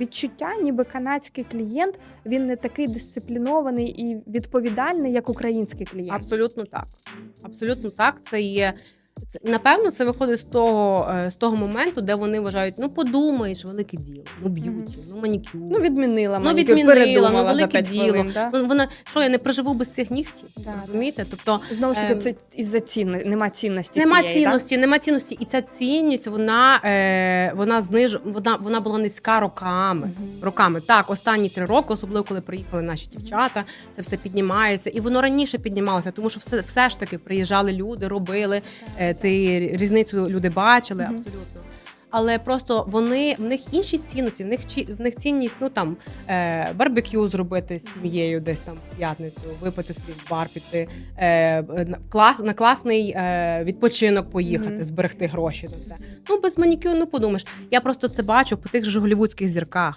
Відчуття, ніби канадський клієнт він не такий дисциплінований і відповідальний, як український клієнт. Абсолютно так. Абсолютно так. Це є. Це, напевно, це виходить з того, е, з того моменту, де вони вважають, ну подумаєш, велике діло, ну б'юті, ну манікюр. Ну, відмінила Ну, відмінила, передумала ну, велике діло. хвилин, да? Ну, Вона що я не проживу без цих нігтів? Да, розумієте? Тобто Знову ж таки, Ем, це із-за цінно... нема цінності. нема цієї, цінності, нема цінності, і ця цінність вона, е, вона зниж, вона, вона була низька роками. Так? Мгм. Роками так, останні три роки, особливо коли приїхали наші дівчата, це все піднімається, і воно раніше піднімалося, тому що все, все ж таки приїжджали люди, робили е, ти різницю люди бачили Мгм. абсолютно. Але просто вони в них інші цінності, в них в них цінність, ну там е, барбекю зробити з сім'єю десь там в п'ятницю, випити собі в бар піти, е, на клас на класний е, відпочинок поїхати, Мгм. зберегти гроші на це. Ну без манікюру, ну подумаєш. Я просто це бачу по тих же голівудських зірках.